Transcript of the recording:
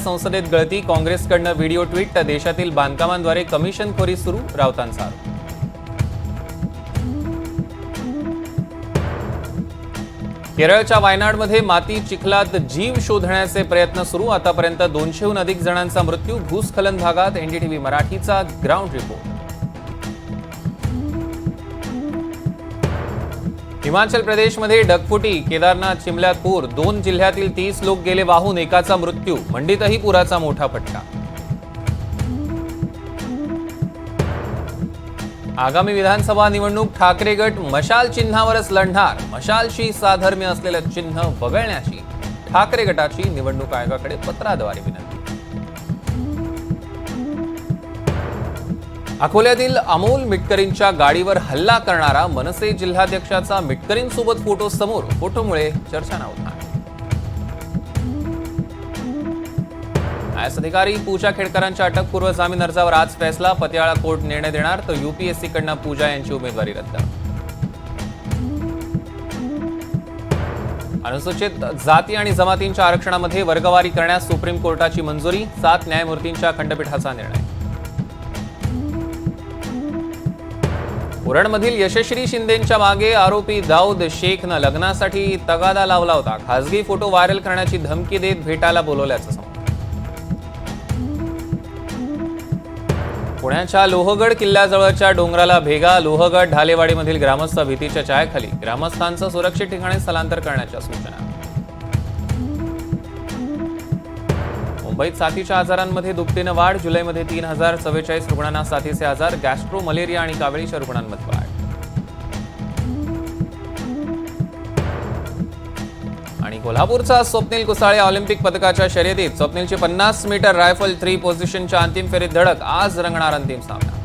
संसदेत गळती काँग्रेसकडनं video tweet तर देशातील बांधकामांद्वारे कमिशनखोरी सुरू राऊतांचा केरळच्या वायनाडमध्ये माती चिखलात जीव शोधण्याचे प्रयत्न सुरू. आतापर्यंत दोनशेहून अधिक जणांचा मृत्यू. भूस्खलन भागात एनडीटीव्ही मराठीचा ग्राउंड रिपोर्ट हिमाचल प्रदेशमध्ये ढगफुटी केदारनाथ चिमल्यात पूर दोन जिल्ह्यातील तीस लोक गेले वाहून एकाचा मृत्यू मंडीतही पुराचा मोठा फटका. आगामी विधानसभा निवडणूक ठाकरे गट मशाल चिन्हावरच लढणार. मशालशी साधर्म्य असलेलं चिन्ह वगळण्याची ठाकरे गटाची निवडणूक आयोगाकडे पत्राद्वारे विनंती. अकोल्यातील अमोल मिटकरींच्या गाडीवर हल्ला करणारा मनसे जिल्हाध्यक्षाचा मिटकरींसोबत फोटो समोर. फोटोमुळे चर्चा नव्हता आयएस अधिकारी पूजा खेडकरांच्या अटकपूर्व जामीन अर्जावर आज फैसला. पतियाळा कोर्ट निर्णय देणार तर युपीएससी कडनं पूजा यांची उमेदवारी रद्द. अनुसूचित जाती आणि जमातींच्या आरक्षणामध्ये वर्गवारी करण्यास सुप्रीम कोर्टाची मंजुरी सात न्यायमूर्तींच्या खंडपीठाचा निर्णय. उरणमधील यशश्री शिंदेंच्या मागे आरोपी दाऊद शेखनं लग्नासाठी तगादा लावला होता. खासगी फोटो व्हायरल करण्याची धमकी देत भेटायला बोलवल्याचं समोर पुण्याच्या लोहगड किल्ल्याजवळच्या डोंगराला भेगा लोहगड ढालेवाडीमधील ग्रामस्थ भीतीच्या छायाखाली. ग्रामस्थांचं सुरक्षित ठिकाणी स्थलांतर करण्याच्या सूचना. मुंबईत साथीच्या आजारांमध्ये दुपटीनं वाढ जुलैमध्ये तीन हजार चव्वेचाळीस रुग्णांना साथीचे आजार गॅस्ट्रो मलेरिया आणि कावळीच्या रुग्णांमध्ये वाढ. आणि कोल्हापूरचा स्वप्नील कुसाळे ऑलिम्पिक पदकाच्या शर्यतीत स्वप्नीलची पन्नास मीटर रायफल थ्री पोझिशनच्या अंतिम फेरीत धडक आज रंगणार अंतिम सामना.